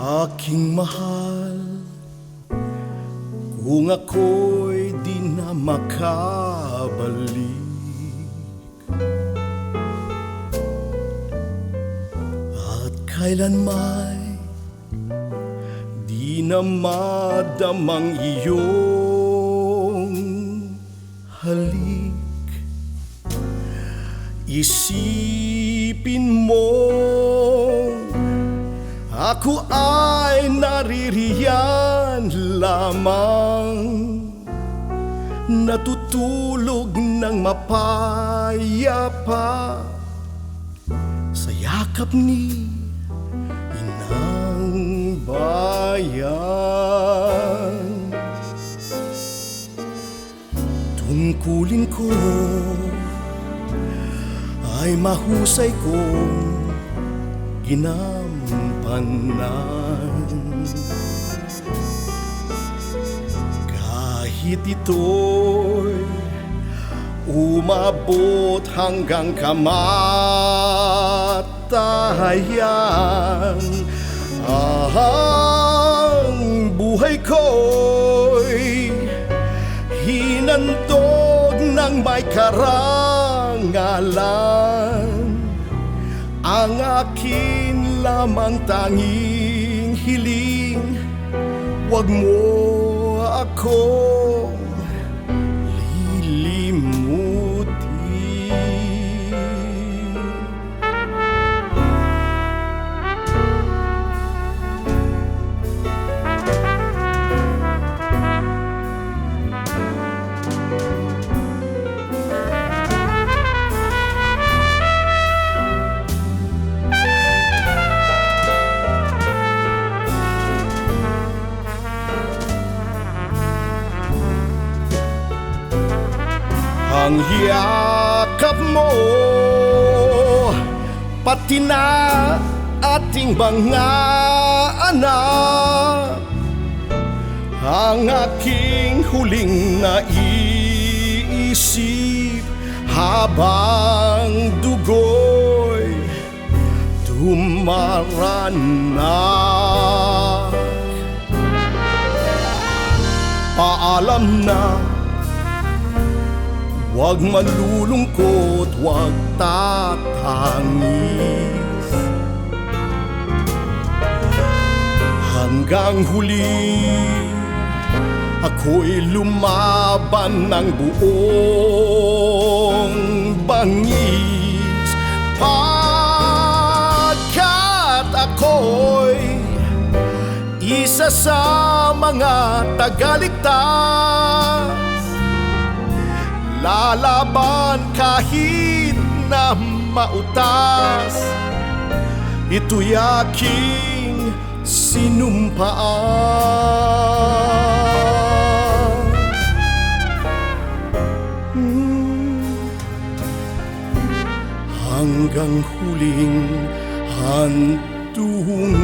Aking mahal. Kung ako'y di na makabalik At kailanmay Di na madamang iyong halik. Isipin mo Ako ay naririyan lamang. Natutulog ng mapayapa Sa yakap ni Inang Bayan. Tungkulin ko ay mahusay kong ginampanan Kahit ito'y umabot hanggang kamatayan Ang buhay ko'y hinantog ng may karangalan. Ang akin lamang tanging hiling. Huwag mo akong Ang yakap mo. Pati na ating mga anak. Ang aking huling naiisip Habang dugo'y dumaranak Paalam na Huwag malulungkot, huwag tatangis. Hanggang huli Ako'y lumaban ng buong bangis. Pagkat ako'y isa sa mga tagaligtas Lalaban kahit na mautas. Ito'y aking sinumpaan. Hmm. Hanggang huling hantungan